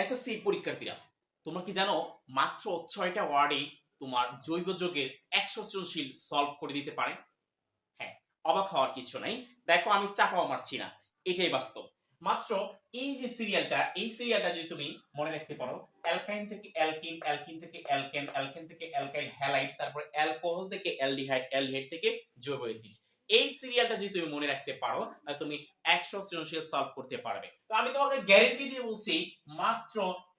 SSC পরীক্ষার্থীরা, তোমরা কি জানো, মাত্র ছয়টা ওয়ার্ডেই তোমার জৈব যৌগের একশো সৃজনশীল সলভ করে দিতে পারে? হ্যাঁ অবাক হওয়ার কিছু নাই। দেখো, আমি চাপাও মারছি না। এটাই বাস্তব। মাত্র এই যে সিরিয়ালটা এই সিরিয়ালটা যদি তুমি মনে রাখতে পারো অ্যালকাইন থেকে অ্যালকিন অ্যালকিন থেকে অ্যালকেন অ্যালকেন থেকে অ্যালকাইল হ্যালাইড তারপর অ্যালকোহল থেকে অ্যালডিহাইড অ্যালডিহাইড থেকে জৈব অ্যাসিড এই সিরিয়ালটা যদি তুমি মনে রাখতে পারো, তাহলে তুমি একশো সৃজনশীল সলভ করতে পারবে। তো আমি তোমাকে গ্যারেন্টি দিয়ে বলছি, মাত্র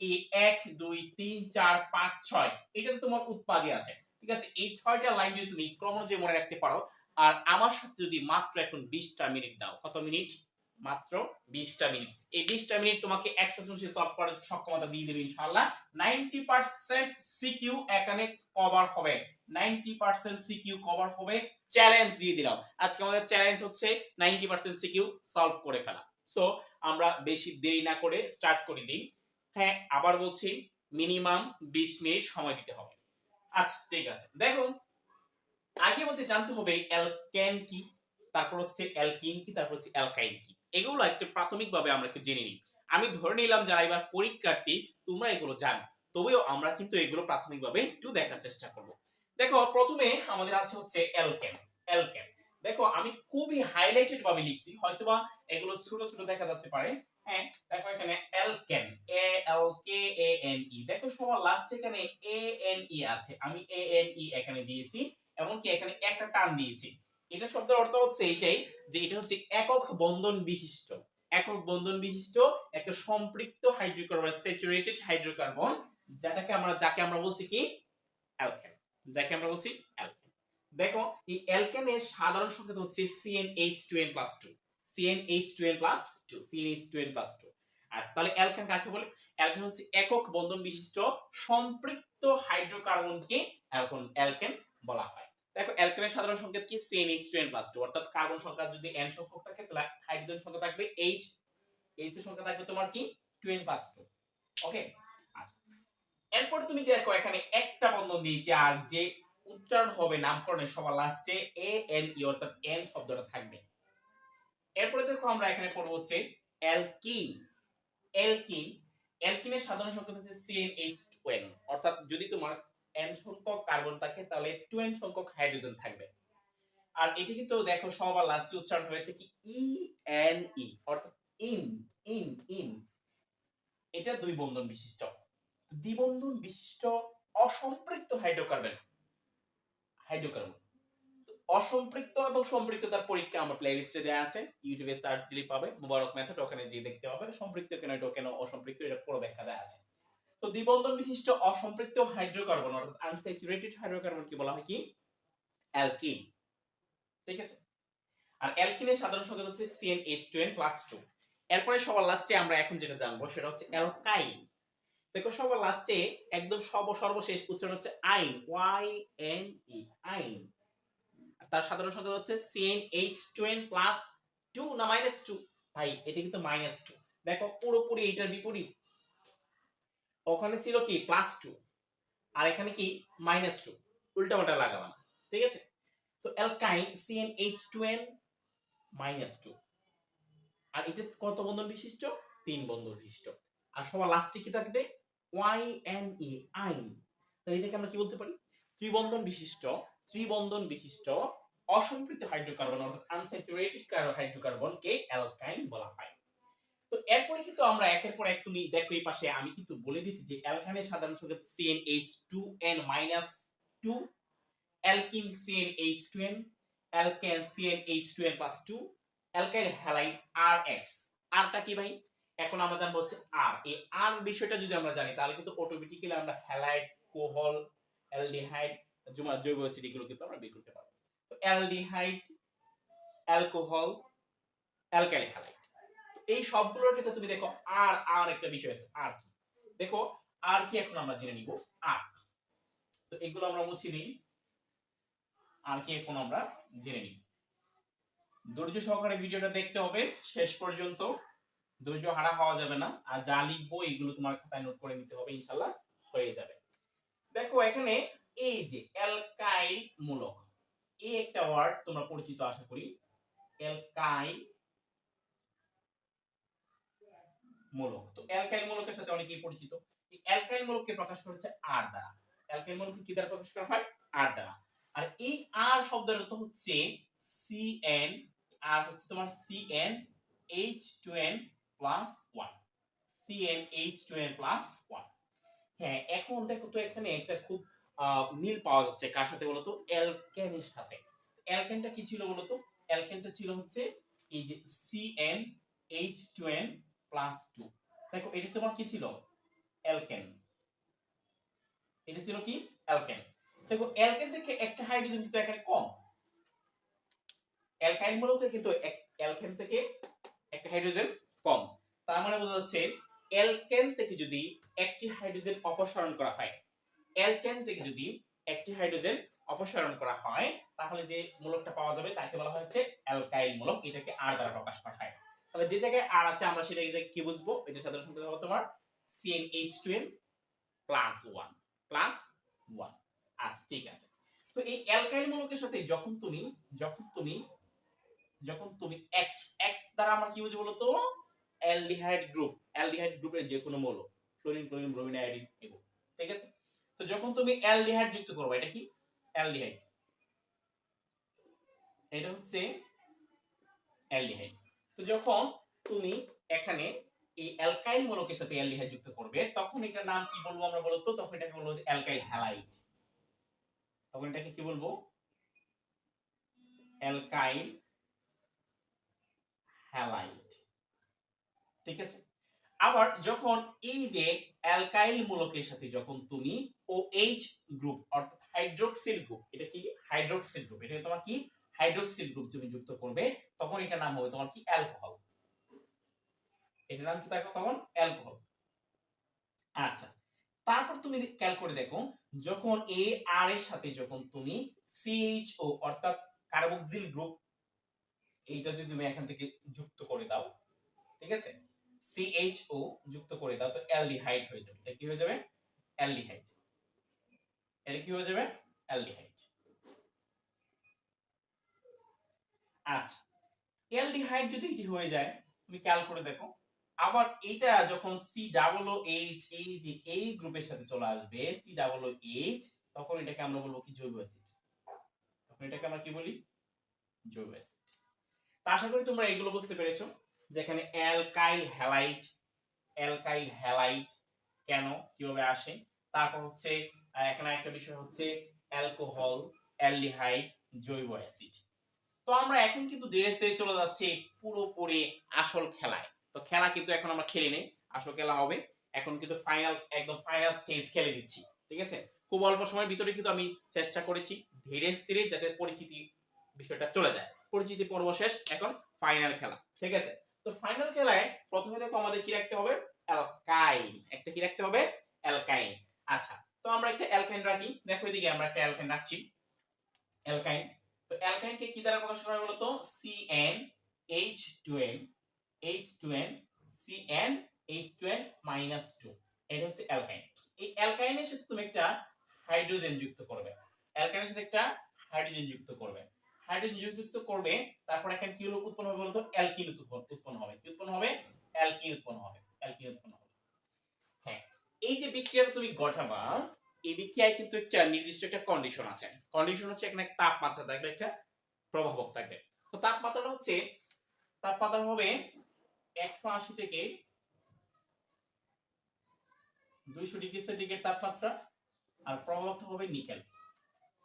এই এক, দুই, তিন, চার, পাঁচ, ছয়, এটাতে তোমার উৎপাদে আছে। ঠিক আছে? এই ছয়টা লাইন যদি তুমি ক্রমজে মনে রাখতে পারো, আর আমার সাথে যদি মাত্র এখন বিশটা মিনিট দাও, কত মিনিট মাত্র বিশটা মিনিট এই বিশটা মিনিট তোমাকে একশো সৃজনশীল সলভ করার সক্ষমতা দিয়ে দেবে ইনশাআল্লাহ। নাইনটি পার্সেন্ট সিকিউ এখানে কভার হবে। নাইনটি পার্সেন্ট সিকিউ কভার হবে চ্যালেঞ্জ দিয়ে দিলাম। আজকে আমাদের চ্যালেঞ্জ হচ্ছে নাইনটি পার্সেন্ট সিকিউ সলভ করে ফেলা। সো আমরা বেশি দেরি না করে স্টার্ট করে দিই। হ্যাঁ আবার বলছি মিনিমাম বিশ মিনিট সময় দিতে হবে। আচ্ছা ঠিক আছে। আগে মধ্যে জানতে হবে অ্যালকেন কি, তারপর হচ্ছে অ্যালকিন কি, তারপর হচ্ছে অ্যালকাইন কি। এগুলো একটু প্রাথমিকভাবে আমরা একটু জেনে নিই। আমি ধরে নিলাম যারা এবার পরীক্ষার্থী, তোমরা এগুলো জানো। তবেও আমরা কিন্তু এগুলো প্রাথমিকভাবে একটু দেখার চেষ্টা করব। দেখো, প্রথমে আমাদের আছে হচ্ছে অ্যালকেন অ্যালকেন দেখো, আমি খুবই হাইলাইটেড ভাবে লিখছি, হয়তোবা এগুলো ছোট ছোট দেখা যাচ্ছে পারে। হ্যাঁ দেখো এখানে অ্যালকেন এ এল কে এ এন ই দেখো, সবার লাস্ট এখানে এ এন ই আছে। আমি এ এন ই এখানে দিয়েছি, এমনকি এখানে একটা টান দিয়েছি। এটা শব্দের অর্থ হচ্ছে এইটাই যে এটা হচ্ছে একক বন্ধন বিশিষ্ট। একক বন্ধন বিশিষ্ট, একটা সম্পৃক্ত হাইড্রোকার্বন স্যাচুরেটেড হাইড্রোকার্বন যেটাকে আমরা যাকে আমরা বলছি কি? অ্যালকেন যাকে আমরা বলছি অ্যালকেন দেখো, এই অ্যালকেনের সাধারণ সংকেত হচ্ছে CnH2n plus two CnH2n plus two CnH2n plus two আচ্ছা তাহলে অ্যালকেন কাকে বলে? অ্যালকেন হচ্ছে একক বন্ধন বিশিষ্ট সম্পৃক্ত হাইড্রোকার্বনকে অ্যালকন অ্যালকেন বলা হয়। দেখো অ্যালকেনের সাধারণ সংকেত কি? CnH2n প্লাস টু অর্থাৎ কার্বন সংখ্যা যদি n সংখ্যক থাকে, তাহলে হাইড্রোজেন সংখ্যা থাকবে H H এর সংখ্যা থাকবে তোমার কি? 2n প্লাস টু ওকে এরপর তুমি দেখো এখানে একটা বন্ধন দিয়েছি, আর যে উচ্চারণ হবে নামকরণের সবার লাস্টে এ এন ই অর্থাৎ এন শব্দটা থাকবে। এরপরে দেখো আমরা এখানে পড়ব হচ্ছে অ্যালকিন অ্যালকিন অ্যালকিনের সাধারণ শব্দ হচ্ছে CnH2n অর্থাৎ যদি তোমার n সংখ্যক কার্বন থাকে, তাহলে 2n সংখ্যক হাইড্রোজেন থাকবে। আর এটি কিন্তু দেখো সবার লাস্টে উচ্চারণ হয়েছে কি? ই এন ই অর্থাৎ ইন ইন ইন এটা দুই বন্ধন বিশিষ্ট। দ্বিবন্ধন বিশিষ্ট অসম্পৃক্ত হাইড্রোকার্বন হাইড্রোকার্বন অসম্পৃক্ত এবং সম্পৃক্ততার পরীক্ষা আমার প্লেলিস্টে দেওয়া আছে। ইউটিউবে সার্চ দিলে পাবে। মোবারক মেথড ওখানে যে দেখতে হবে সম্পৃক্ত কেন এটা কেন অসম্পৃক্ত, এটা পুরো ব্যাখ্যা দেওয়া আছে। তো দ্বিবন্ধন বিশিষ্ট অসম্পৃক্ত হাইড্রোকার্বন অর্থাৎ আনস্যাচুরেটেড হাইড্রোকার্বন কি বলা হয় কি? অ্যালকিন ঠিক আছে? আর অ্যালকিনের সাধারণ সংকেত হচ্ছে CnH2n প্লাস টু এরপরে সবার লাস্টে আমরা এখন যেটা জানব, সেটা হচ্ছে অ্যালকাইন দেখো সবার লাস্টে একদম সর্ব সর্বশেষ উচ্চারণ হচ্ছে আইন ওয়াই এন ই আইন। তার সাধারণ সংখ্যা হচ্ছে CnH2n প্লাস টু না মাইনাস টু ভাই, এটা কিন্তু মাইনাস টু দেখো, পুরোপুরি এইটার বিপরীত। ওখানে ছিল কি? প্লাস টু আর এখানে কি? মাইনাস টু উল্টা পাল্টা লাগাবা না। ঠিক আছে? তো অ্যালকাইন CnH2n মাইনাস টু আর এটা কত বন্ধন বিশিষ্ট? তিন বন্ধন বিশিষ্ট। আর সবার লাস্টে কি থাকবে? ওয়াই এন এ আইন। তাহলে এটাকে আমরা কি বলতে পারি? ত্রিবন্ধন বিশিষ্ট ত্রিবন্ধন বিশিষ্ট অসম্পৃক্ত হাইড্রোকার্বন অর্থাৎ আনস্যাচুরেটেড হাইড্রোকার্বনকে অ্যালকাইন বলা হয়। তো এরপরে কিন্তু আমরা একের পর এক তুমি দেখো এই পাশে, আমি কিন্তু বলে দিচ্ছি যে অ্যালকাইনের সাধারণ সংকেত CnH2n minus two alkene CnH2n alkane CnH2n plus two alkyl halide RX আরটা কি ভাই? এখন আমরা জানব হচ্ছে আর এই আর বিষয়টা যদি আমরা জানি, তাহলে কিন্তু অটোমেটিক্যালি আমরা হ্যালাইড কোহল অ্যালডিহাইড জৈব অ্যাসিড এগুলো কিন্তু আমরা বের করতে পারব। তো অ্যালডিহাইড অ্যালকোহল অ্যালকাইল হ্যালাইড এই সবগুলোর ক্ষেত্রে তুমি দেখো আর আর একটা বিষয় আছে। আর কি? দেখো আর কি এখন আমরা জেনে নিব? আর তো এগুলো আমরা মুছে নিই আর কি এখন আমরা জেনে নিই। ধৈর্য সহকারে ভিডিওটা দেখতে হবে। শেষ পর্যন্ত ধৈর্য হারা হওয়া যাবে না। আর যা লিখব, এগুলো তোমার খাতায় নোট করে নিতে হবে ইনশাল্লাহ হয়ে যাবে। দেখো, এখানে এই যে অ্যালকাইল মূলক এই একটা ওয়ার্ড তোমরা পরিচিত, আশা করি। অ্যালকাইল মূলক তো অ্যালকাইল মূলকের সাথে অনেকেই পরিচিত। অ্যালকাইল মূলককে প্রকাশ করা হচ্ছে আর দ্বারা। অ্যালকাইল মূলককে কি দ্বারা প্রকাশ করা হয়? আর দ্বারা। আর এই আর শব্দের অর্থ হচ্ছে সিএন আর হচ্ছে তোমার CN H two N plus one N plus one হ্যাঁ এখন দেখো তো এখানে একটা খুব মিল পাওয়া যাচ্ছে কার সাথে বলতো অ্যালকেনের সাথে। অ্যালকেনটা কি ছিল বলতো অ্যালকেনটা ছিল হচ্ছে এই যে CN H two N plus two দেখো, এটা তোমার কি ছিল? অ্যালকেন। এটা ছিল কি? অ্যালকেন। দেখো, অ্যালকেন থেকে একটা হাইড্রোজেন কিন্তু এখানে কম। অ্যালকাইল মূলকে কিন্তু অ্যালকেন থেকে একটা হাইড্রোজেন কম। তার মানে বোঝা যাচ্ছে অ্যালকেন থেকে যদি একটি হাইড্রোজেন অপসারণ করা হয় অ্যালকেন থেকে যদি একটি হাইড্রোজেন অপসারণ করা হয়, তাহলে যে মূলকটা পাওয়া যাবে তাকে বলা হচ্ছে অ্যালকাইল মূলক, এটাকে আর দ্বারা প্রকাশ করা হয়। তাহলে যে জায়গায় আর আছে আমরা সেটাকে কি বুঝব? এটা সাধারণ সংকেত হলো তোমার CnH2n plus one plus one আচ্ছা ঠিক আছে। তো এই অ্যালকাইল মূলকের সাথে যখন তুমি যখন তুমি যখন তুমি এক্স এক্স দ্বারা আমরা কি বুঝি বলতো? অ্যালডিহাইড গ্রুপ, অ্যালডিহাইড গ্রুপের যে কোনো মৌল, ফ্লোরিন, ক্লোরিন, ব্রোমিন, আয়োডিন এগুলো, ঠিক আছে? তো যখন তুমি অ্যালডিহাইড যুক্ত করবে, এটা কি? অ্যালডিহাইড। এটা হচ্ছে অ্যালডিহাইড। তো যখন তুমি এখানে এই অ্যালকাইল মূলকের সাথে অ্যালডিহাইড যুক্ত করবে, তখন এটা নাম কি বলব আমরা বলতো? তখন এটাকে বলব অ্যালকাইল হ্যালাইড। তখন এটাকে কি বলব? Alkyl halide. ঠিক আছে? আবার যখন এই যে অ্যালকাইল মূলকের সাথে যখন তুমি ও এইচ গ্রুপ অর্থাৎ হাইড্রোক্সিল গ্রুপ এটা কি? হাইড্রোক্সিল গ্রুপ এটা তোমার কি? হাইড্রোক্সিল গ্রুপ তুমি যুক্ত করবে, তখন এটার নাম হবে তোমার কি? অ্যালকোহল এটার নাম কি থাকো তখন? অ্যালকোহল আচ্ছা তারপর তুমি খেয়াল করে দেখো, যখন এ আর এর সাথে যখন তুমি সিএইচও অর্থাৎ কার্বক্সিল গ্রুপ এইটা যদি তুমি এখান থেকে যুক্ত করে দাও, ঠিক আছে? সিএইচও যুক্ত করে দাও, তো অ্যালডিহাইড হয়ে যাবে। এটা কি হয়ে যাবে? অ্যালডিহাইড। এটা কি হয়ে যাবে? অ্যালডিহাইড। আচ্ছা অ্যালডিহাইড যদি এটি হয়ে যায়, তুমি খেয়াল করে দেখো, আবার এটা যখন সি ডাবল ও এইচ এই যে এই গ্রুপের সাথে চলে আসবে সি ডাবল ও এইচ তখন এটাকে আমরা বলব কি? জৈব অ্যাসিড। তখন এটাকে আমরা কি বলি? জৈব অ্যাসিড। তা আশা করি তোমরা এগুলো বুঝতে পেরেছ। যেখানে অ্যালকাইল হ্যালাইট অ্যালকাইল হ্যালাইট কেন, কীভাবে আসে? তারপর হচ্ছে এখানে একটা বিষয় হচ্ছে অ্যালকোহল, অ্যালডিহাইড, জৈব অ্যাসিড। তো আমরা এখন কিন্তু ধীরে ধীরে চলে যাচ্ছি পুরোপুরি আসল খেলায়। তো খেলা কিন্তু এখন আমরা খেলে নেই, আসল খেলা হবে। এখন কিন্তু ফাইনাল একদম ফাইনাল স্টেজ খেলে দিচ্ছি, ঠিক আছে? খুব অল্প সময়ের ভিতরে কিন্তু আমি চেষ্টা করেছি ধীরে স্থিরে যাতে পরিচিতি বিষয়টা চলে যায়। পরিচিতি পর্ব শেষ, এখন ফাইনাল খেলা, ঠিক আছে? তো ফাইনাল খেলায় প্রথমে দেখো আমাদের কি রাখতে হবে? অ্যালকাইন। একটা কি রাখতে হবে? অ্যালকাইন। আচ্ছা তো আমরা একটা অ্যালকাইন রাখি। দেখো এদিকে আমরা একটা অ্যালকাইন রাখছি। অ্যালকাইন। তো অ্যালকাইনকে কি দ্বারা প্রকাশ করা হয় বলতো? N CN H two N minus two এটা হচ্ছে অ্যালকাইন। এই অ্যালকাইনের সাথে তুমি একটা হাইড্রোজেন যুক্ত করবে। অ্যালকাইনের সাথে একটা হাইড্রোজেন যুক্ত করবে। হাইড্রোজেন যুক্ত করবে, তারপর এখানে কি হলো? উৎপন্ন হবে বলতো? অ্যালকিন উৎপন্ন হবে। কি উৎপন্ন হবে? অ্যালকিন উৎপন্ন হবে। অ্যালকিন উৎপন্ন হবে। হ্যাঁ এই যে বিক্রিয়াটা তুমি ঘটাবা এই বিক্রিয়ায় কিন্তু একটা নির্দিষ্ট একটা কন্ডিশন আছে। কন্ডিশন হচ্ছে এখানে একটা তাপমাত্রা থাকবে, একটা প্রভাবক থাকবে। তো তাপমাত্রাটা হচ্ছে, তাপমাত্রা হবে একশো আশি থেকে দুইশো ডিগ্রি সেন্টিগ্রেড তাপমাত্রা, আর প্রভাবকটা হবে নিকেল।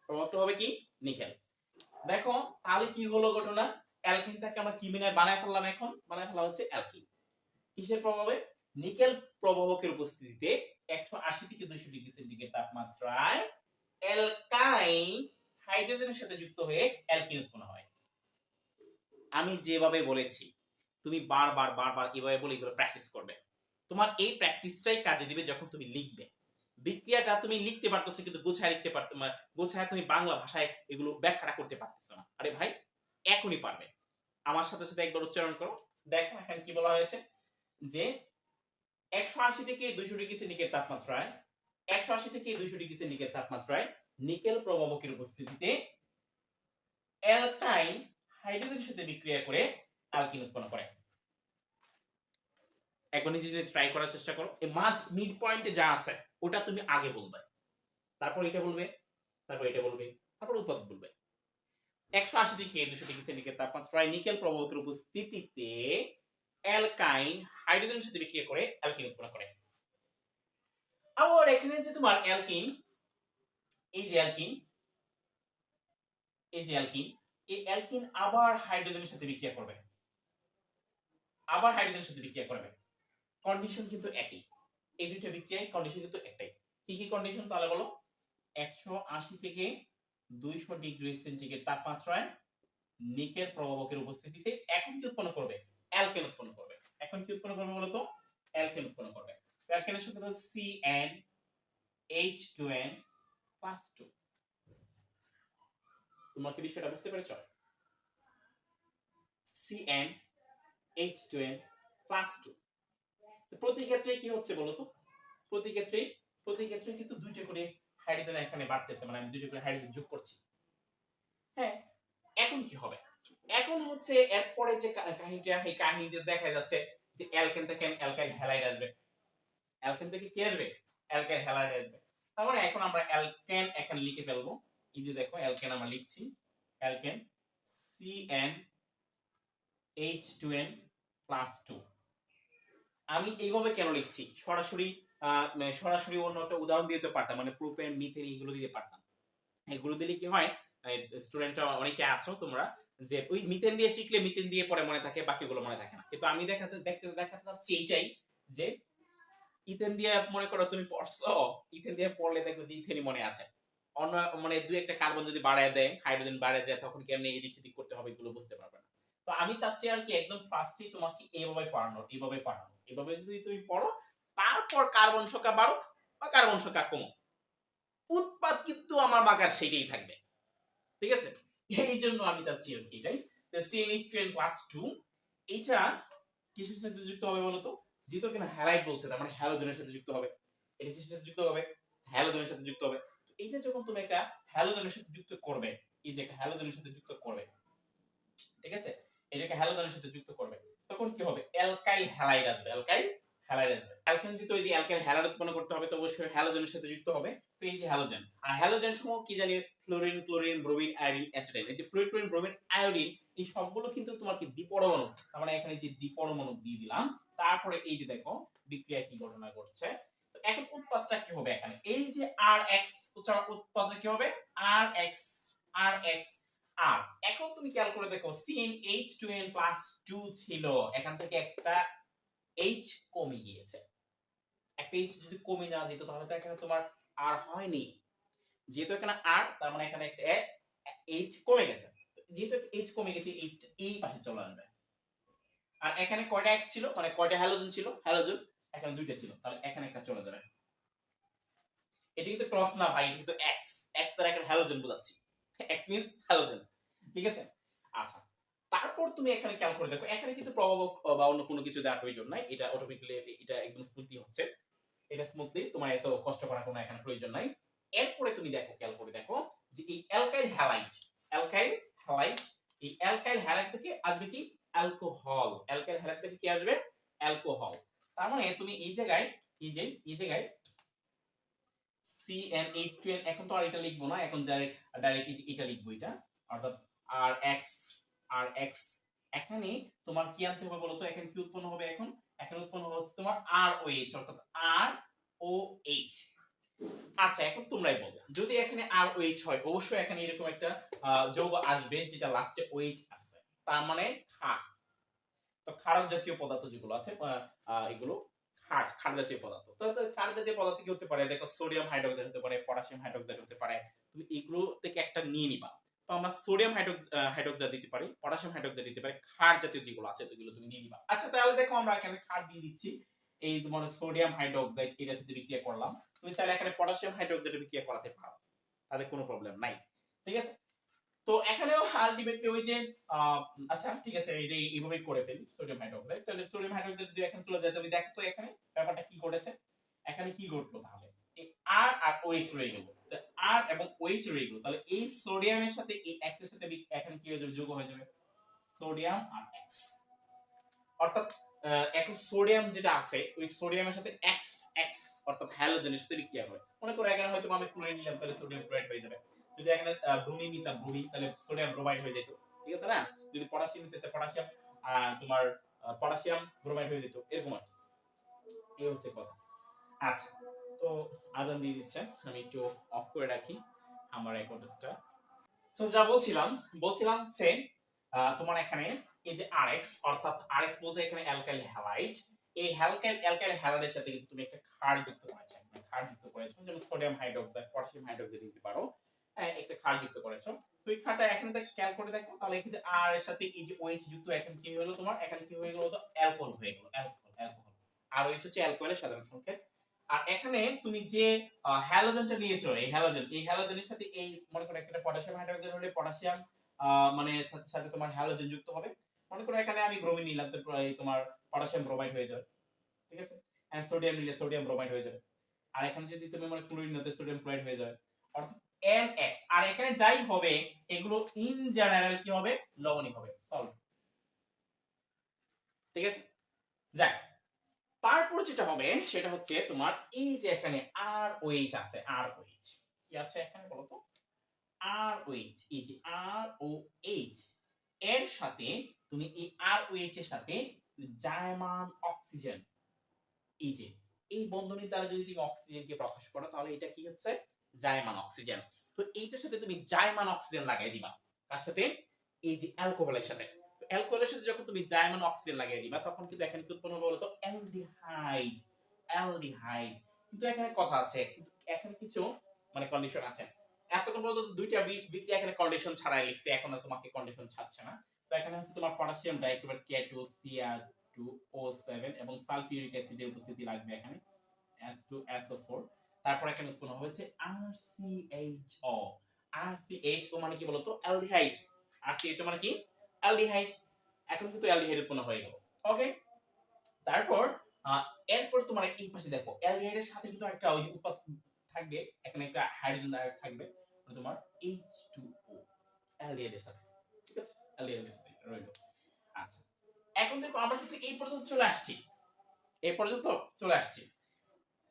প্রভাবটা হবে কি? নিকেল। দেখো, তাহলে কি হলো ঘটনা? অ্যালকিনটাকে আমরা কি মিনার বানায় ফেললাম এখন। বানায় ফেলা হচ্ছে অ্যালকিন। কিসের প্রভাবে? নিকেল প্রভাবকের উপস্থিতিতে একশো আশি থেকে দুইশো ডিগ্রি সেন্টিগ্রেড তাপমাত্রায় অ্যালকাইন হাইড্রোজেনের সাথে যুক্ত হয়ে অ্যালকিন উৎপন্ন হয়। আমি যেভাবে বলেছি, তুমি বারবার বারবার এভাবে বলে এগুলো প্র্যাকটিস করবে। তোমার এই প্র্যাকটিসটাই কাজে দিবে যখন তুমি লিখবে। বিক্রিয়াটা তুমি লিখতে পারতেছো কিন্তু গোছায় লিখতে পারতো গোছায় তুমি বাংলা ভাষায় এগুলো ব্যাখ্যাটা করতে পারতেছো না। আরে ভাই, এখনই পারবে। আমার সাথে সাথে একবার উচ্চারণ করো। দেখো এখানে কি বলা হয়েছে? যে একশো আশি থেকে দুইশো ডিগ্রি সেন্টিগ্রেড তাপমাত্রায় একশো আশি থেকে দুইশো ডিগ্রি সেন্টিগ্রেড তাপমাত্রায় নিকেল প্রভাবকের উপস্থিতিতে অ্যালকাইন হাইড্রোজেনের সাথে বিক্রিয়া করে অ্যালকিন উৎপন্ন করে। এখন নিজে ট্রাই করার চেষ্টা করো। এই মাঝ মিড পয়েন্টে যা আছে। ওটা তুমি আগে বলবে। তারপর এটা বলবে, তারপর এটা বলবে, তারপর উৎপাদক বলবে। একশো আশি থেকে দুশো ডিগ্রি সেন্টিগ্রেড তাপমাত্রায় নিকেল প্রবাহকের উপস্থিতিতে অ্যালকাইন সাথে বিক্রিয়া করে অ্যালকিন উৎপন্ন করে। আবার এখানে যে তোমার অ্যালকিন, এই যে অ্যালকিন, এই যে অ্যালকিন, এই অ্যালকিন আবার হাইড্রোজেনের সাথে বিক্রিয়া করবে। আবার হাইড্রোজেনের সাথে বিক্রিয়া করবে। কন্ডিশন কিন্তু একই। এই দুইটা বিক্রিয়ায় কন্ডিশন কিন্তু একটাই। কি কি কন্ডিশন তাহলে বলো? একশো আশি থেকে দুইশো ডিগ্রি সেন্টিগ্রেড তাপমাত্রায় নিকেল প্রভাবকের উপস্থিতিতে এখন কি উৎপন্ন করবে? অ্যালকেন উৎপন্ন করবে। এখন কি উৎপন্ন করবে বলতো অ্যালকেন উৎপন্ন করবে। অ্যালকেনের সাথে C N H two N plus two তোমরা কি বিষয়টা বুঝতে পেরেছ? টু এন প্লাস টু প্রতি ক্ষেত্রে কি হচ্ছে বলতো? প্রতি ক্ষেত্রে প্রতি ক্ষেত্রে কিন্তু দুইটা করে হাইড্রোজেন এখানে বাড়তেছে মানে আমি দুইটা করে হাইড্রোজেন যোগ করছি। হ্যাঁ এখন কি হবে? এখন হচ্ছে এরপরে যে কাহিনীটা, এই কাহিনীতে দেখা যাচ্ছে যে অ্যালকেন থেকে অ্যালকাইল হ্যালাইড আসবে। অ্যালকেন থেকে কি আসবে? অ্যালকাইল হ্যালাইড আসবে। তার মানে এখন আমরা অ্যালকেন এখানে লিখে ফেলব। এই যে দেখো অ্যালকেন আমরা লিখছি। Alkane C N H two N plus two আমি এইভাবে কেন লিখছি? সরাসরি মানে সরাসরি অন্য একটা উদাহরণ দিতে পারতাম মানে প্রোপেন মিথেন এইগুলো দিতে পারতাম। এগুলো দিলে কি হয় স্টুডেন্টরা অনেকে আছো তোমরা, যে ওই মিথেন দিয়ে শিখলে মিথেন দিয়ে পরে মনে থাকে, বাকিগুলো মনে থাকে না। কিন্তু আমি দেখাতে, দেখতে, দেখাতে চাচ্ছি এইটাই, যে ইথেন দিয়ে মনে করো তুমি পড়ছো ইথেন দিয়ে পড়লে দেখবে যে ইথেনই মনে আছে। অন্য মানে দুই একটা কার্বন যদি বাড়ায় দেয় হাইড্রোজেন বাড়ায় যায়, তখন কেমনি এদিক সেদিক করতে হবে এগুলো বুঝতে পারবে না। তো আমি চাচ্ছি আর কি একদম ফার্স্টেই তোমাকে এইভাবে পড়ানো এইভাবে পড়ানো। এইভাবে যদি তুমি পড়ো, তারপর কার্বন সংখ্যা বাড়ুক বা কার্বন সংখ্যা কমুক। উৎপাদ কিন্তু আমার মাকার সেটাই থাকবে। ঠিক আছে? এই জন্য আমি চাচ্ছি আর কি এটাই। CNH two N plus two এটা কিসের সাথে যুক্ত হবে বলতো যেহেতু এখানে হ্যালাইড বলছে, তার মানে হ্যালোজেনের সাথে যুক্ত হবে। এটা কিসের সাথে যুক্ত হবে? হ্যালোজেনের সাথে যুক্ত হবে। এইটা যখন তুমি একটা হ্যালোজেনের সাথে যুক্ত করবে, এই যে একটা হ্যালোজেনের সাথে যুক্ত করবে, ঠিক আছে? এটাকে হ্যালোজেনের সাথে যুক্ত করবে। তখন কি হবে? অ্যালকাইল হ্যালাইড আসবে। অ্যালকাইল হ্যালাইড আসবে। অ্যালকেন যেহেতু যে অ্যালকাইল হ্যালাইড উৎপন্ন করতে হবে, তো অবশ্যই হ্যালোজেনের সাথে যুক্ত হবে। তো এই যে হ্যালোজেন আর হ্যালোজেন সমূহ কি জানি? Fluorine chlorine bromine iodine astatine এই যে ফ্লোরিন ক্লোরিন ব্রোমিন আয়োডিন এই সবগুলো কিন্তু তোমার কি দ্বিপরমাণু। তার মানে এখানে যে দ্বিপরমাণু দিয়ে দিলাম। তারপরে এই যে দেখো, বিক্রিয়া কি ঘটনা ঘটছে? তো এখন উৎপাদটা কি হবে এখানে? এই যে আর এক্স উৎপাদটা কি হবে? আর এক্স আর এক্স আর এখন তুমি খেয়াল করে দেখো CN H two N plus two ছিল, এখান থেকে একটা এইচ কমে গিয়েছে। একটা এইচ যদি কমে না যেত, তাহলে তো এখানে তোমার আর হয়নি। যেহেতু এখানে আর, তার মানে এখানে একটা এইচ কমে গেছে। যেহেতু এইচ কমে গেছে এইচটা এই পাশে চলে আসবে। আর এখানে কয়টা এক্স ছিল? মানে কয়টা হ্যালোজেন ছিল? হ্যালোজেন এখানে দুইটা ছিল। তাহলে এখানে একটা চলে যাবে। এটা কিন্তু ক্রস না ভাই কিন্তু এক্স এক্স দ্বারা একটা হ্যালোজেন বোঝাচ্ছি। এক্স হ্যালোজেন ঠিক আছে? আচ্ছা তারপর তুমি এখানে খেয়াল করে দেখো, এখানে কিন্তু প্রভাবক বা অন্য কোনো কিছু দেওয়ার প্রয়োজন নাই। এটা অটোমেটিক্যালি এটা একদম স্মুথলি হচ্ছে। এটা স্মুথলি তোমার এত কষ্ট করার কোনো এখানে প্রয়োজন নাই। এরপরে তুমি দেখো, খেয়াল করে দেখো যে এই অ্যালকাইল হ্যালাইড অ্যালকাইল হ্যালাইড এই অ্যালকাইল হ্যালাইড থেকে আসবে কি? অ্যালকোহল অ্যালকাইল হ্যালাইড থেকে কি আসবে? অ্যালকোহল তার মানে তুমি এই জায়গায়, এই যে, এই জায়গায় CnH2n এখন তো আর এটা লিখব না, এখন ডাইরেক্ট এটা লিখব এটা, অর্থাৎ এখানে তোমার কি আনতে হবে এখানে কি উৎপন্ন হবে এখন? এখন উৎপন্ন হচ্ছে তোমার অর্থাৎ আচ্ছা এখন তোমরাই বলো। যদি এখানে আর ও হয়, অবশ্যই এখানে এরকম একটা যৌগ আসবে যেটা লাস্টে ও আছে। তার মানে ক্ষার। তো ক্ষারক জাতীয় পদার্থ যেগুলো আছে এগুলো ক্ষার ক্ষার জাতীয় পদার্থ। তো ক্ষার জাতীয় পদার্থ কি হতে পারে? দেখো সোডিয়াম হাইড্রোক্সাইড হতে পারে পটাশিয়াম হাইড্রোক্সাইড হতে পারে। তুমি এগুলো থেকে একটা নিয়ে নিবা। তো আমরা সোডিয়াম হাইড্রোক্সাইড দিতে পারি পটাশিয়াম হাইড্রোক্সাইড দিতে পারি, ক্ষার জাতীয় যেগুলো আছে সেগুলো তুমি নিয়ে নিবা। আচ্ছা তাহলে দেখো আমরা এখানে ক্ষার দিয়ে দিচ্ছি। এই তোমার সোডিয়াম হাইড্রোক্সাইড এটার সাথে বিক্রিয়া করলাম। তুমি চাইলে এখানে পটাশিয়াম হাইড্রোক্সাইড বিক্রিয়া করাতে পারো। তাতে কোনো প্রবলেম নাই। ঠিক আছে? তো এখানেও আলটিমেটলি ওই যে আচ্ছা ঠিক আছে এটা এইভাবেই করে ফেলি সোডিয়াম হাইড্রোক্সাইড তাহলে সোডিয়াম হাইড্রোক্সাইড যদি এখানে চলে যায় তুমি দেখো তো এখানে ব্যাপারটা কি ঘটেছে। এখানে কি ঘটলো তাহলে? এই আর আর ওএইচ রয়ে গেল। আর এবং ওএইচ রয়ে গেল। তাহলে এই সোডিয়ামের সাথে, এই এক্সের সাথে এখানে কি হয়ে যাবে? যোগ হয়ে যাবে। সোডিয়াম আর এক্স অর্থাৎ এখন সোডিয়াম যেটা আছে, ওই সোডিয়ামের সাথে এক্স এক্স অর্থাৎ হ্যালোজেনের সাথে বিক্রিয়া করে মনে করো এখানে হয়তো আমি ক্লোরিন নিলাম, তাহলে সোডিয়াম ক্লোরাইড হয়ে যাবে। যদি এখানে ব্রোমিন নিতাম ব্রোমিন তাহলে সোডিয়াম ব্রোমাইড হয়ে যেত। ঠিক আছে না? যদি পটাশিয়াম নিতে পটাশিয়াম তোমার পটাশিয়াম ব্রোমাইড হয়ে যেত, এরকম আর। এই হচ্ছে কথা। আচ্ছা তো আজান দিয়ে দিচ্ছে। আমি একটু অফ করে রাখি আমার রেকর্ডারটা তো যা বলছিলাম বলছিলাম যে তোমার এখানে এই যে আরএক্স অর্থাৎ আরএক্স বলতে এখানে অ্যালকাইল হ্যালাইড এই হ্যালকাইল অ্যালকাইল হ্যালাইডের সাথে কিন্তু তুমি একটা ক্ষার যুক্ত করেছ মানে ক্ষার যুক্ত করেছ, যেমন সোডিয়াম হাইড্রোক্সাইড পটাশিয়াম হাইড্রোক্সাইড দিতে পারো। হ্যাঁ একটা ক্ষার যুক্ত করেছ। তো এই ক্ষারটা এখানে খেয়াল করে দেখো, তাহলে কিন্তু আর এর সাথে এই যে ওএইচ যুক্ত এখানে কি হলো তোমার? এখানে কি হয়ে গেল অ্যালকোহল হয়ে গেল, অ্যালকোহল অ্যালকোহল। আর ওএইচ হচ্ছে অ্যালকোহলের সাধারণ সংকেত আর এখানে তুমি যে হ্যালোজেনটা নিয়েছো, এই হ্যালোজেন এই হ্যালোজেনের সাথে এই, মনে করো একটা পটাশিয়াম হাইড্রোজেন হলে পটাশিয়াম মানে সাথে সাথে তোমার হ্যালোজেন যুক্ত হবে। মনে করো এখানে আমি ব্রোমিন নিলাম তো তোমার পটাশিয়াম ব্রোমাইড হয়ে যাবে। ঠিক আছে? এন্ড সোডিয়াম নিলে সোডিয়াম ব্রোমাইড হয়ে যাবে। আর এখানে যদি তুমি মানে ক্লোরিন নিতে সোডিয়াম ক্লোরাইড হয়ে যাবে। অর্থাৎ NX আর এখানে যাই হবে, এগুলো ইন জেনারেল কি হবে? লবণিক হবে। সল্ট ঠিক আছে? যাক। তারপর যেটা হবে, সেটা হচ্ছে তোমার এই যে এখানে আর ওএইচ আছে আর ওএইচ কি আছে এখানে বলো তো? আর ওএইচ এই যে আর ও এইচ এর সাথে তুমি এই আর ওএইচ এর সাথে জায়মান অক্সিজেন, এই যে, এই বন্ধনীর দ্বারা যদি তুমি অক্সিজেনকে প্রকাশ করো, তাহলে এটা কি হচ্ছে? জায়মান অক্সিজেন। তো এইটার সাথে তুমি জায়মান অক্সিজেন লাগাই দিবা। তার সাথে এই যে অ্যালকোহলের সাথে। অ্যালকোহলের সাথে যখন তুমি জায়মান অক্সিজেন লাগিয়ে দিবা, তখন কিন্তু এখানে কি উৎপন্ন হবে বলতো? অ্যালডিহাইড। অ্যালডিহাইড। কিন্তু এখানে কথা আছে। কিন্তু এখানে কিছু মানে কন্ডিশন আছে। এতক্ষণ পর্যন্ত দুইটা বিক্রিয়া এখানে কন্ডিশন ছাড়াই লিখছে। এখন আর তোমাকে কন্ডিশন ছাড়ছে না। তো এখানে হচ্ছে তোমার potassium dichloride K two CR two O seven এবং সালফিউরিক অ্যাসিডের উপস্থিতি লাগবে এখানে। এস টু এসও ফোর তারপর এখানে উৎপন্ন হয়েছে এইচ ও মানে কি বলতো? অ্যালডিহাইড। সি মানে কি? অ্যালডিহাইড। এখন কিন্তু অ্যালডিহাইড উৎপন্ন হয়ে গেল। ওকে? তারপর এরপর তোমার এই পাশে দেখো, অ্যালডিহাইডের সাথে কিন্তু একটা ওই উৎপাদ থাকবে, এখানে একটা হাইড্রোজেন আয়ন থাকবে তোমার এইচ টু ও অ্যালডিহাইডের সাথে। ঠিক আছে? অ্যালডিহাইডের সাথে রইল। আচ্ছা। এখন দেখো, আমরা কিন্তু এই পর্যন্ত চলে আসছি। এই পর্যন্ত চলে আসছি।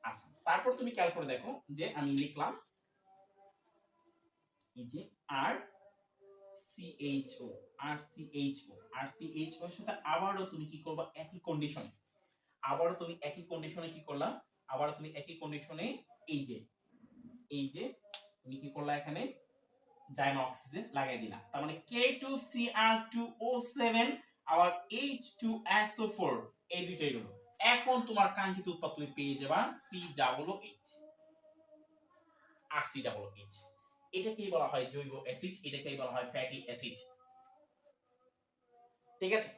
আচ্ছা। তারপর তুমি খেয়াল করে দেখো যে আমি লিখলাম এই যে আর সিএইচও আর সিএইচও আর সাথে আবারও তুমি কি করবা একই কন্ডিশনে আবারও তুমি একই কন্ডিশনে কি করলা? আবারও তুমি একই কন্ডিশনে এই যে এই যে তুমি কি করলা এখানে? জাইমা অক্সিজেন লাগাই দিলা। তার মানে K2Cr2O7 আবার H2SO4 এই দুইটাই হলো। এখন তোমার কাঙ্ক্ষিত উৎপাদ তুমি পেয়ে যাবা সি ডাবল এইচ আর সি ডাবল এইচ এটাকেই বলা হয় জৈব অ্যাসিড এটাকেই বলা হয় ফ্যাটি অ্যাসিড ঠিক আছে?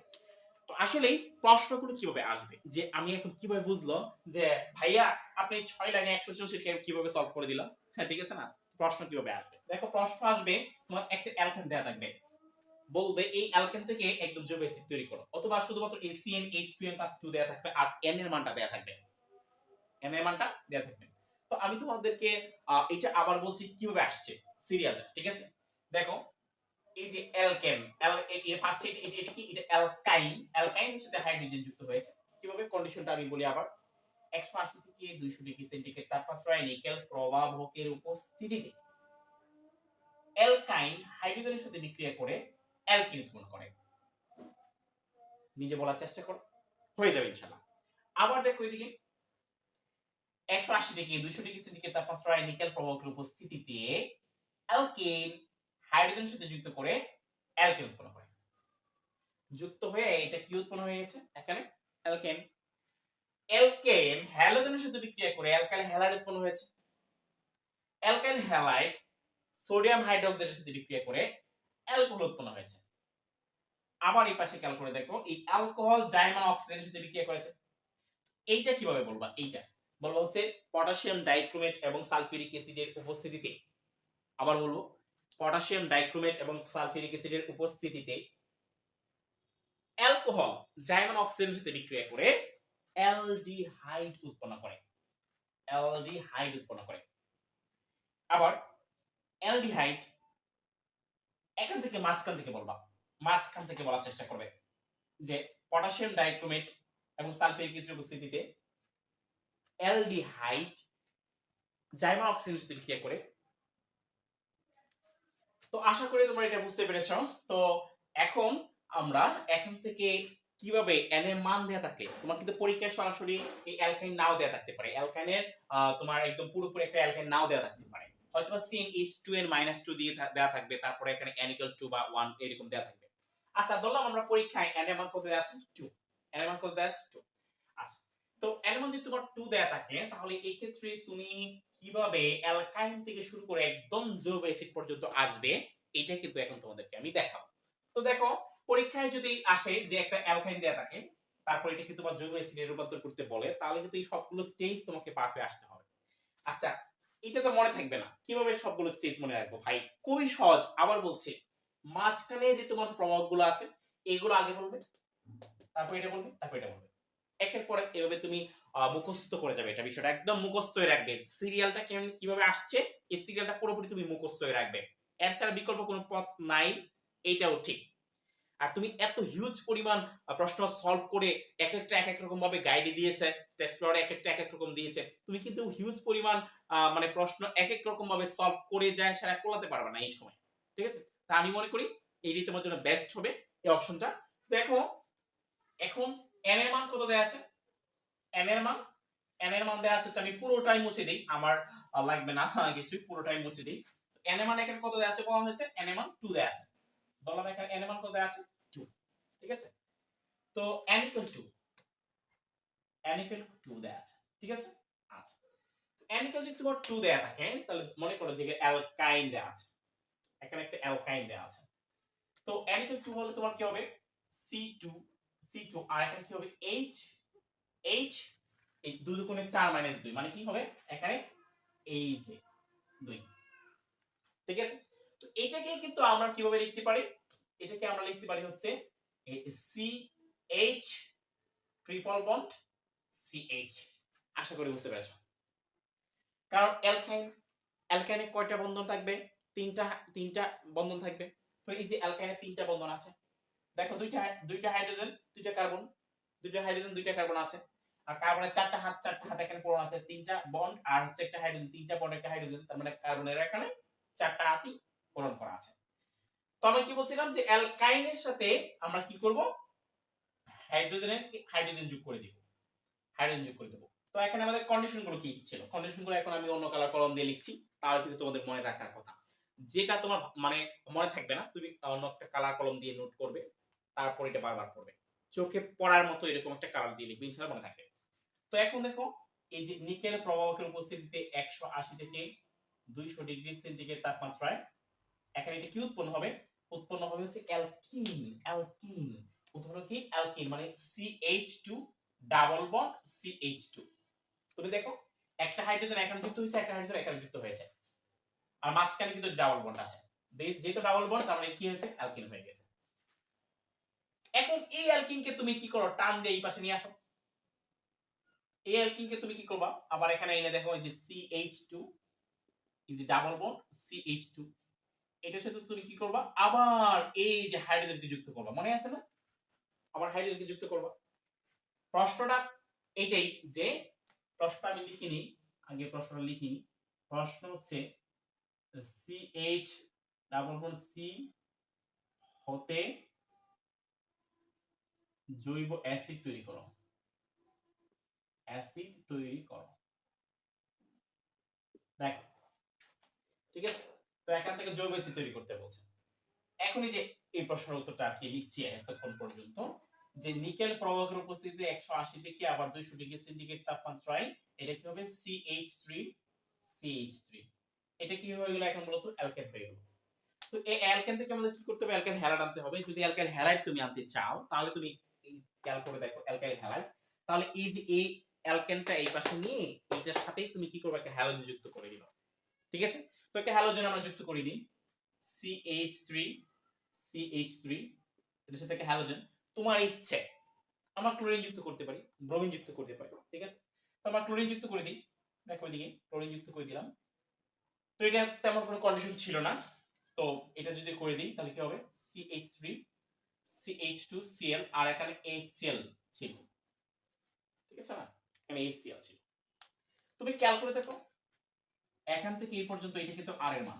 তো আসলেই প্রশ্নগুলো কীভাবে আসবে? যে আমি এখন কীভাবে বুঝলো যে, ভাইয়া, আপনি ছয় লাইনে একশো চৌষট্টি কীভাবে সলভ করে দিলাম হ্যাঁ ঠিক আছে না? প্রশ্ন কীভাবে আসবে? দেখো, প্রশ্ন আসবে, তোমার একটা অ্যালকেন দেওয়া থাকবে। বলবে এই অ্যালকেন থেকে একদম জৈব অ্যাসিড তৈরি করো। অথবা শুধুমাত্র এই CN H two N plus two দেওয়া থাকবে আর এন এর মানটা দেওয়া থাকবে। এন এর মানটা দেওয়া থাকবে। তো আমি তোমাদেরকে এটা আবার বলছি কীভাবে আসছে সিরিয়ালটা ঠিক আছে? দেখো, এই যে অ্যালকেন অ্যাল ফার্স্ট এটা কি? এটা অ্যালকাইন অ্যালকাইনের সাথে হাইড্রোজেন যুক্ত হয়েছে। কীভাবে? কন্ডিশনটা আমি বলি আবার। 180 থেকে 200 ডিগ্রি সেন্টিগ্রেড তাপমাত্রায় নিকেল প্রবাহকের উপস্থিতিতে অ্যালকাইন হাইড্রোজেনের সাথে বিক্রিয়া করে অ্যালকিন উৎপন্ন করে। নিজে বলার চেষ্টা করো। হয়ে যাবে আবার দেখো এদিকে। 180 থেকে 200 ডিগ্রি সেন্টিগ্রেড তাপমাত্রায় নিকেল উপস্থিতিতে অ্যালকিন হাইড্রোজেনের সাথে যুক্ত করে অ্যালকেন উৎপন্ন করে। যুক্ত হয়ে এটা কি উৎপন্ন হয়েছে এখানে অ্যালকেন অ্যালকেন হ্যালোজেনের সাথে বিক্রিয়া করে অ্যালকাইল হ্যালাইড উৎপন্ন হয়েছে। অ্যালকাইল হ্যালাইড সোডিয়াম হাইড্রোক্সাইডের সাথে বিক্রিয়া করে অ্যালকোহল উৎপন্ন হয়েছে। আবার এই পাশে খেয়াল করে দেখো, এই অ্যালকোহল জাইমান অক্সিজেনের সাথে বিক্রিয়া করেছে। এইটা কীভাবে বলবা? এইটা বলব হচ্ছে পটাশিয়াম ডাইক্রোমেট এবং সালফিউরিক অ্যাসিডের উপস্থিতিতে। আবার বলব, পটাশিয়াম ডাইক্রোমেট এবং সালফিউরিক অ্যাসিডের উপস্থিতিতে অ্যালকোহল জাইমান অক্সিজেনের সাথে বিক্রিয়া করে অ্যালডিহাইড উৎপন্ন করে। অ্যালডিহাইড উৎপন্ন করে। আবার অ্যালডিহাইড এখান থেকে মাঝখান থেকে বলবা। মাঝখান থেকে বলার চেষ্টা করবে যে পটাশিয়াম ডাইক্রোমেট এবং সালফিউরিক অ্যাসিড উপস্থিতিতে অ্যালডিহাইড জাইমা অক্সিজেনের সাথে বিক্রিয়া করে। তো আশা করি তোমরা এটা বুঝতে পেরেছ। তো এখন আমরা এখান থেকে কীভাবে এন এর মান দেয়া থাকলে, তোমার কিন্তু পরীক্ষায় সরাসরি এই অ্যালকাইন নাও দেয়া থাকতে পারে। অ্যালকাইনের তোমার একদম পুরোপুরি একটা অ্যালকাইন নাও দেয়া থাকতে পারে। হয়তো বা সিএন এইচ টু এর মাইনাস টু দিয়ে দেয়া থাকবে, তারপরে এখানে এন ইকুয়াল টু বা ওয়ান এরকম দেয়া থাকবে। আচ্ছা ধরলাম আমরা পরীক্ষায় এন এর মান কত দেয়া আছে? টু এন এর মান কত দেয়া আছে? টু আচ্ছা তো এন এর মান যদি তোমার টু দেয়া থাকে, তাহলে এই ক্ষেত্রে তুমি কীভাবে অ্যালকাইন থেকে শুরু করে একদম জৈব অ্যাসিড পর্যন্ত আসবে, এটা কিন্তু এখন তোমাদেরকে আমি দেখাবো। তো দেখো, পরীক্ষায় যদি আসে যে একটা অ্যালকাইন দেয়া থাকে, তারপর এটাকে তোমার জৈব অ্যাসিডে রূপান্তর করতে বলে, তাহলে কিন্তু এই সবগুলো স্টেজ তোমাকে পার হয়ে আসতে হবে। আচ্ছা এটা তো মনে থাকবে না। কীভাবে সবগুলো স্টেজ মনে রাখব? ভাই, খুবই সহজ। আবার বলছি, মাঝখানে যে তোমার প্রভাবগুলো আছে, এগুলো আগে বলবে, তারপর এটা বলবে, তারপর এটা বলবে। একের পর এক এভাবে তুমি মুখস্থ করে যাবে এটা বিষয়টা। একদম মুখস্থ হয়ে রাখবে। সিরিয়ালটা কেমন, কীভাবে আসছে, এই সিরিয়ালটা পুরোপুরি তুমি মুখস্থ হয়ে রাখবে। এর ছাড়া বিকল্প কোনো পথ নাই, এটাও ঠিক। আর তুমি এত হিউজ পরিমাণ প্রশ্ন সলভ করে এক একটা, এক এক রকম ভাবে গাইডে দিয়েছে টেস্ট এক একটা, এক এক রকম দিয়েছে। তুমি কিন্তু হিউজ পরিমাণ মানে প্রশ্ন এক এক রকম ভাবে সলভ করে যায় সেটা কোলাতে পারবে না এই সময়। ঠিক আছে? তা আমি মনে করি এইটাই তোমার জন্য বেস্ট হবে এই অপশনটা দেখো, এখন এন এর মান কত দেয়া আছে? এন এর মান এন এর মান দেয়া আছে আমি পুরোটাই মুছে দিই, আমার লাগবে না, কিছু, পুরোটাই মুছে দিই। এন এর মান এখানে কত দেয়া আছে বলা হয়েছে? এন এর মান 2 দেয়া আছে। বললাম এখানে এন মান কত আছে? 2 ঠিক আছে? তো n two n equal to দেয়া আছে, ঠিক আছে? আচ্ছা তো n যদি তোমার 2 দেয়া থাকে, তাহলে মনে করো যে অ্যালকাইন দেয়া আছে। এখানে একটা অ্যালকাইন দেয়া আছে। তো n ইকুয়াল টু হলে তোমার কি হবে? C2 C2 আর এখানে কি হবে? H H, এই দুই দুগুণে 4 মাইনাস 2 মানে কি হবে? এখানে এই যে 2 ঠিক আছে? তো এটাকে কিন্তু আমরা কীভাবে লিখতে পারি? এটাকে আমরা লিখতে পারি হচ্ছে C H triple bond C H আশা করি বুঝতে পেরেছ। কারণ অ্যালকাইন অ্যালকাইনে কয়টা বন্ধন থাকবে? তিনটা তিনটা বন্ধন থাকবে। তো এই যে অ্যালকাইনে তিনটা বন্ধন আছে, দেখো দুইটা দুইটা হাইড্রোজেন দুইটা কার্বন দুইটা হাইড্রোজেন দুইটা কার্বন আছে। আর কার্বনের চারটা হাত চারটা হাত এখানে পূরণ আছে। তিনটা বন্ড আর হচ্ছে একটা হাইড্রোজেন তিনটা বন্ড একটা হাইড্রোজেন তার মানে কার্বনের এখানে চারটা হাতই পূরণ করা আছে। তো আমি কি বলছিলাম যে অ্যালকাইনের সাথে আমরা কি করব? হাইড্রোজেনের হাইড্রোজেন যোগ করে দিব। হাইড্রোজেন যোগ করে দেব। তো এখানে আমাদের কন্ডিশনগুলো কি ছিল? কন্ডিশনগুলো এখন আমি অন্য কালার কলম দিয়ে লিখছি, তাহলে কিন্তু তোমাদের মনে রাখার কথা। যেটা তোমার মানে মনে থাকবে না, তুমি অন্য একটা কালার কলম দিয়ে নোট করবে, তারপর এটা বারবার পড়বে। চোখে পড়ার মতো এরকম একটা কালার দিয়ে লিখবে, ইনশাআল্লাহ মনে থাকবে। তো এখন দেখো, এই যে নিকেল প্রবাহকের উপস্থিতিতে একশো আশি থেকে দুইশো ডিগ্রি সেন্টিগ্রেড তাপমাত্রায় এখানে এটা কি উৎপন্ন হবে? উৎপন্ন হবে হচ্ছে অ্যালকিন অ্যালকিন। উদাহরণ কি? অ্যালকিন মানে CH2 ডাবল বন্ড CH2 তুমি দেখো, একটা হাইড্রোজেন এখানে যুক্ত হয়েছে, একটা হাইড্রোজেন এখানে যুক্ত হয়েছে। আর মাঝখানে কিন্তু ডাবল বন্ড আছে। যেহেতু ডাবল বন্ড তার মানে কি হয়েছে? অ্যালকিন হয়ে গেছে। এখন এই অ্যালকিনকে তুমি কি করো? টান দিয়ে এই পাশে নিয়ে আসো। এই অ্যালকিনকে তুমি কি করবা? আবার এখানে এনে দেখো যে CH2 এই যে ডাবল বন্ড CH2 এটার সাথে তুমি কি করবা? আবার এই যে হাইড্রোজেনকে যুক্ত করবা। মনে আছে না? আবার হাইড্রোজেনকে যুক্ত করবা। প্রশ্নটা এটাই যে প্রশ্নটা আমি লিখিনি, আগে প্রশ্নটা লিখিনি। প্রশ্ন হচ্ছে সিএইচ ডাবল বন্ড সি হতে জৈব অ্যাসিড তৈরি করো। অ্যাসিড তৈরি করো। দেখো, ঠিক আছে? তো এখান থেকে জৈব অ্যাসিড তৈরি করতে বলছে। এখন এই যে এই প্রশ্নের উত্তরটা আর কি লিখছি এতক্ষণ পর্যন্ত, যে নিকেল প্রবাহের উপস্থিতিতে একশো আশি থেকে আবার দুইশো ডিগ্রি সেন্টিগ্রেড তাপমাত্রায় এটা কি হবে? সিএইচ থ্রি সিএইচ থ্রি এটা কি হয়ে গেল এখন মূলত অ্যালকেন হয়ে গেল। তো এই অ্যালকেন থেকে আমাদের কি করতে হবে? অ্যালকেন হ্যালাইড আনতে হবে। যদি অ্যালকেন হ্যালাইড তুমি আনতে চাও, তাহলে তুমি খেয়াল করে দেখো, অ্যালকাইল হ্যালাইড তাহলে এই যে এই অ্যালকেনটা এই পাশে নিয়ে, এইটার সাথেই তুমি কি করবে? একটা হ্যালোজেন যুক্ত করে দিবা। ঠিক আছে? তো একটা হ্যালোজেন আমরা যুক্ত করে দিই CH3 CH3 এটার সাথে একটা হ্যালোজেন তোমার ইচ্ছে, আমরা ক্লোরিন যুক্ত করতে পারি ব্রোমিন যুক্ত করতে পারি, ঠিক আছে? তো আমরা ক্লোরিন যুক্ত করে দিই। দেখো এদিকে ক্লোরিন যুক্ত করে দিলাম। তো এটা তেমন কোনো কন্ডিশন ছিল না। তো এটা যদি করে দিই, তাহলে কি হবে? CH3 CH2Cl আর এখানে HCl ছিল। ঠিক আছে না? এখানে এইচসিএল ছিল। তুমি খেয়াল করে দেখো। এখান থেকে এই পর্যন্ত এটা কিন্তু আর এর মান।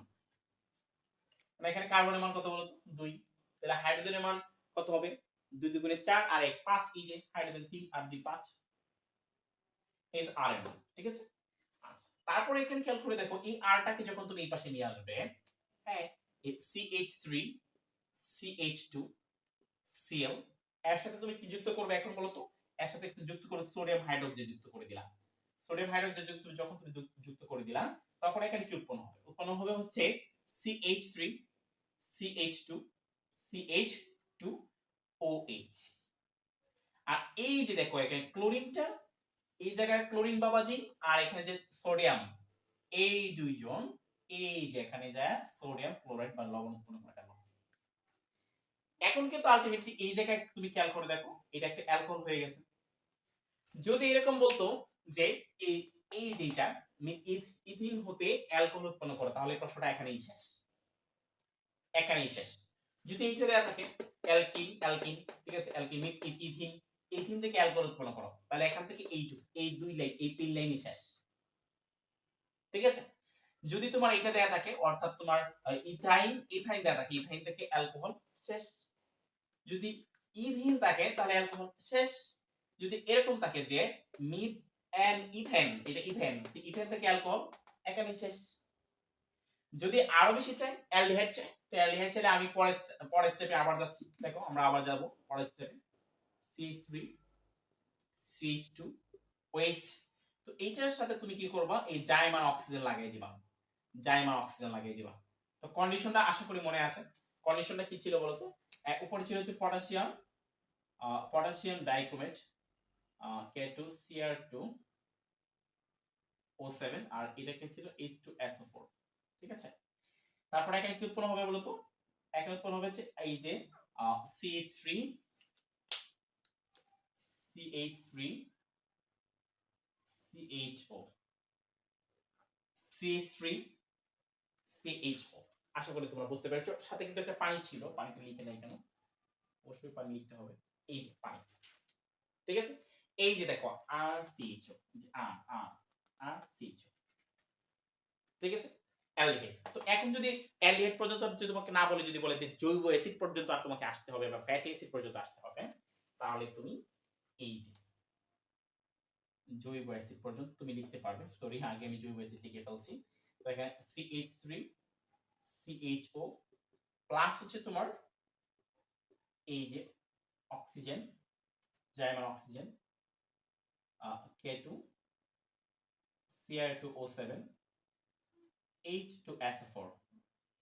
মানে এখানে কার্বনের মান কত বলতো? দুই। তাহলে হাইড্রোজেনের মান কত হবে? দুই দুগুণে চার আর এক পাঁচ। এই যে হাইড্রোজেন তিন আর দুই পাঁচ। এই আর এর মান, ঠিক আছে? আচ্ছা তারপরে এখানে খেয়াল করে দেখো, এই আরটাকে যখন তুমি এই পাশে নিয়ে আসবে হ্যাঁ এই CH three CH two CL এর সাথে তুমি কি যুক্ত করবে এখন বলো তো এর সাথে একটু যুক্ত করে সোডিয়াম হাইড্রোক্সাইড যুক্ত করে দিলাম। সোডিয়াম হাইড্রোক্সাইড যুক্ত যখন তুমি যুক্ত করে দিলাম তখন এখানে কি উৎপন্ন হবে? উৎপন্ন হবে হচ্ছে CH3 CH2 CH2 OH আর এই যে দেখো, এখানে ক্লোরিনটা, এই জায়গায় ক্লোরিন বাবাজি, আর এখানে যে সোডিয়াম, এই দুইজন, এই যে এখানে যায় সোডিয়াম, ক্লোরাইড বা লবণ উৎপন্ন করে গেল এখন কিন্তু আলটিমেটলি এই জায়গায় তুমি খেয়াল করে দেখো, এটা একটা অ্যালকোহল হয়ে গেছে। যদি এরকম বলতো যে এই এই যেটা ইথিন হতে অ্যালকোহল উৎপন্ন করে, তাহলে প্রশ্নটা এখানেই শেষ। এখানেই শেষ। যদি এইটা দেওয়া থাকে অ্যালকিন অ্যালকিন ঠিক আছে? অ্যালকিন ইথিন ইথিন থেকে অ্যালকোহল উৎপন্ন করো, তাহলে এখান থেকে এইটুকু, এই দুই লাইন এই তিন লাইনই শেষ। ঠিক আছে? যদি তোমার এটা দেয়া থাকে, অর্থাৎ তোমার ইথাইন ইথাইন দেয়া থাকে ইথাইন থেকে অ্যালকোহল শেষ। যদি ইথিন থাকে, তাহলে অ্যালকোহল শেষ। যদি এরকম থাকে যে মিথ এন্ড ইথেন এটা ইথেন ইথেন থেকে অ্যালকোহল এখানে শেষ। যদি আরও বেশি চাই অ্যালডিহাইড চাই, তো অ্যালডিহাইড চাইলে আমি পরের স্টে- পরের স্টেপে আবার যাচ্ছি। দেখো, আমরা আবার যাব পরের স্টেপে C3 CH2 OH তো এইটার সাথে তুমি কি করবা? এই জাইমান অক্সিজেন লাগিয়ে দিবা। জাইমান অক্সিজেন লাগিয়ে দিবা। তো কন্ডিশনটা আশা করি মনে আছে। কন্ডিশনটা কি ছিল বলতো? এক উপরে ছিল হচ্ছে potassium potassium dichromate K two CR two O seven আর এটাকে ছিল? এইচ টু এসও ফোর ঠিক আছে? তারপরে এখানে কি উৎপন্ন হবে বলতো? এখানে উৎপন্ন হবে যে এই যে CH three CH three CHO CH three CHO আশা করি তোমরা বুঝতে পেরেছ। সাথে কিন্তু একটা পানি ছিল, পানিটা লিখে নাই কেন? অবশ্যই পানি লিখতে হবে। এই যে পানি। ঠিক আছে? এই যে দেখো আর সিএইচও আর আর ঠিক আছে? তো এখন যদি অ্যালডিহাইড পর্যন্ত যদি তোমাকে না বলে, যদি বলে যে জৈব অ্যাসিড পর্যন্ত আর তোমাকে আসতে হবে বা ফ্যাটি অ্যাসিড পর্যন্ত আসতে হবে, তাহলে তুমি এই যে জৈব অ্যাসিড পর্যন্ত তুমি লিখতে পারবে। সরি আগে আমি জৈব অ্যাসিড লিখে ফেলছি। তো এখানে সিএইচ থ্রি সিএইচও প্লাস হচ্ছে তোমার এই যে oxygen জাইমান oxygen K two CR two O seven H two S four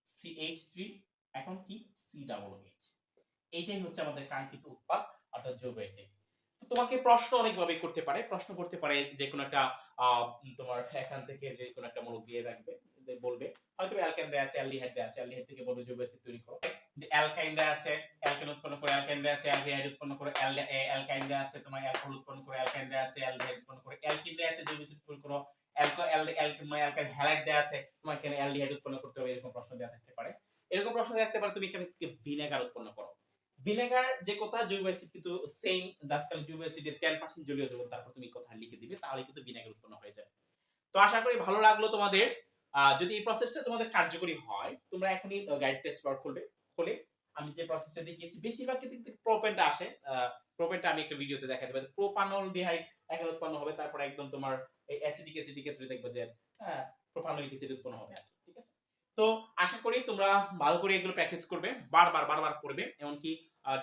CH three এখন কি? সি ডাবল এইচ এইটাই হচ্ছে আমাদের কাঙ্ক্ষিত উৎপাদ, অর্থাৎ জৈব অ্যাসিড। তো তোমাকে প্রশ্ন অনেকভাবে করতে পারে। প্রশ্ন করতে পারে যে কোনো একটা তোমার এখান থেকে যে কোনো একটা মূলক দিয়ে রাখবে বলবে। হয়তো অ্যালকেন দেয়া আছে, অ্যালডিহাইড দেয়া আছে, অ্যালডিহাইড থেকে বলবে জৈব অ্যাসিড তৈরি করো। যে অ্যালকাইন দেয়া আছে অ্যালকেন উৎপন্ন করে অ্যালকেন দেয়া আছে, অ্যালডিহাইড উৎপন্ন করে অ্যালকাইন দেয়া আছে, তোমার অ্যালকোহল উৎপন্ন করে অ্যালকাইন দেয়া আছে, অ্যালডিহাইড উৎপন্ন করে অ্যালকিন দেয়া আছে, জৈব অ্যাসিড উৎপন্ন করো। আশা করি ভালো লাগল তোমাদের। যদি এই প্রসেসটা তোমাদের কার্যকরী হয়, তোমরা এখনই গাইড টেস্ট করবে খুলে আমি যে প্রসেসটা দেখিয়েছি, বেশিরভাগ ক্ষেত্রে প্রোপেনটা আসে। প্রোপেনটা আমি একটা ভিডিওতে দেখাতে পারি প্রোপানল ডিহাইড এখানে উৎপন্ন হবে, তারপর একদম তোমার এই অ্যাসিডিক অ্যাসিডিক ক্ষেত্রে দেখবে যে প্রোপানোইক অ্যাসিড উৎপন্ন হবে আর কি, ঠিক আছে? তো আশা করি তোমরা ভালো করে এগুলো প্র্যাকটিস করবে বারবার বারবার পড়বে এমনকি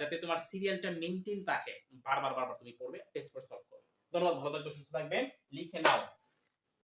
যাতে তোমার সিরিয়ালটা মেনটেন থাকে বারবার বারবার তুমি পড়বে টেস্ট করে সলভ করবে। ধন্যবাদ ভালো থাকবে সুস্থ থাকবে লিখে নাও।